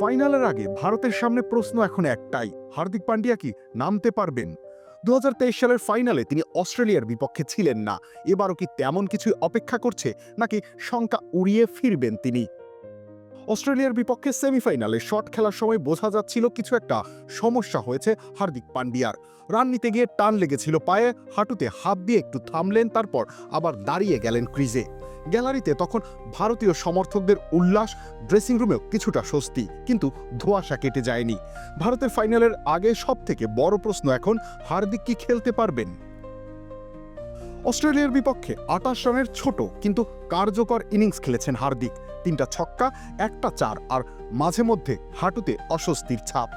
ফাইনালের আগে ভারতের সামনে প্রশ্ন এখন একটাই, হার্দিক পান্ডিয়া কি নামতে পারবেন? দু হাজার তেইশ সালের ফাইনালে তিনি অস্ট্রেলিয়ার বিপক্ষে ছিলেন না, এবারও কি তেমন কিছু অপেক্ষা করছে, নাকি শঙ্কা উড়িয়ে ফিরবেন তিনি? অস্ট্রেলিয়ার বিপক্ষে সেমিফাইনালে শট খেলার সময় বোঝা যাচ্ছিল কিছু একটা সমস্যা হয়েছে হার্দিক পান্ডিয়ার রান নিতে গিয়ে টান লেগেছিল পায়ে, হাঁটুতে হাত দিয়ে একটু থামলেন, তারপর আবার দাঁড়িয়ে গেলেন ক্রিজে। গ্যালারিতে তখন ভারতীয় সমর্থকদের উল্লাস ড্রেসিং রুমেও কিছুটা স্বস্তি, কিন্তু ধোঁয়াশা কেটে যায়নি। ভারতের ফাইনালের আগে সব থেকে বড় প্রশ্ন এখন, হার্দিক কি খেলতে পারবেন? অস্ট্রেলিয়ার বিপক্ষে আটাশ রানের ছোট কিন্তু কার্যকর ইনিংস খেলেছেন হার্দিক। তিনটা ছক্কা একটা চার আর মাঝে মধ্যে হাঁটুতে অস্বস্তির ছাপ।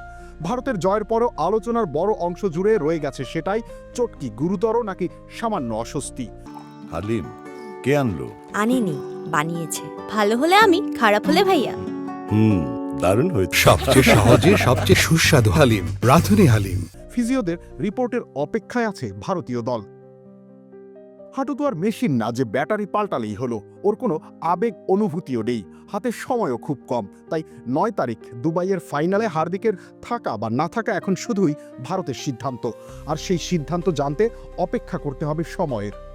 ভারতের জয়ের পরও আলোচনার বড় অংশ জুড়ে রয়ে গেছে সেটাই চোট কি গুরুতর নাকি সামান্য অস্বস্তি। হালিম কে আনলো? আনিনি বানিয়েছে। ভালো হলে আমি খারাপ হলে ভাইয়া। হুম দারুণ হয়েছে। সবচেয়ে সহজে সবচেয়ে সুস্বাদু হালিম রাধুনি হালিম। ফিজিওদের রিপোর্টের অপেক্ষায় আছে ভারতীয় দল। হাঁটু তো আর মেশিন না যে ব্যাটারি পাল্টালেই হলো। ওর কোনো আবেগ অনুভূতিও নেই। হাতে সময়ও খুব কম। তাই নয় তারিখ দুবাইয়ের ফাইনালে হার্দিকের থাকা বা না থাকা এখন শুধুই ভারতের সিদ্ধান্ত। আর সেই সিদ্ধান্ত জানতে অপেক্ষা করতে হবে সময়ের।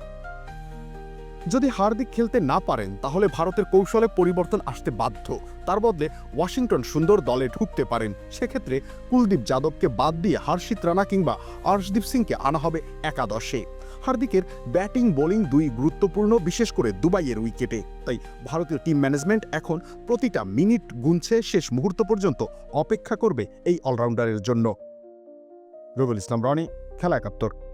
যদি হার্দিক খেলতে না পারেন, তাহলে ভারতের কৌশলে পরিবর্তন আসতে বাধ্য। তার বদলে ওয়াশিংটন সুন্দর দলে ঢুকতে পারেন। সেক্ষেত্রে কুলদীপ যাদবকে বাদ দিয়ে হর্ষিত রানা কিংবা অর্শদীপ সিংকে আনা হবে একাদশে। হার্দিকের ব্যাটিং, বোলিং দুই গুরুত্বপূর্ণ, বিশেষ করে দুবাইয়ের উইকেটে। তাই ভারতীয় টিম ম্যানেজমেন্ট এখন প্রতিটা মিনিট গুনছে শেষ মুহূর্ত পর্যন্ত অপেক্ষা করবে এই অলরাউন্ডারের জন্য। রবিউল ইসলাম রনি, খেলা একাত্তর।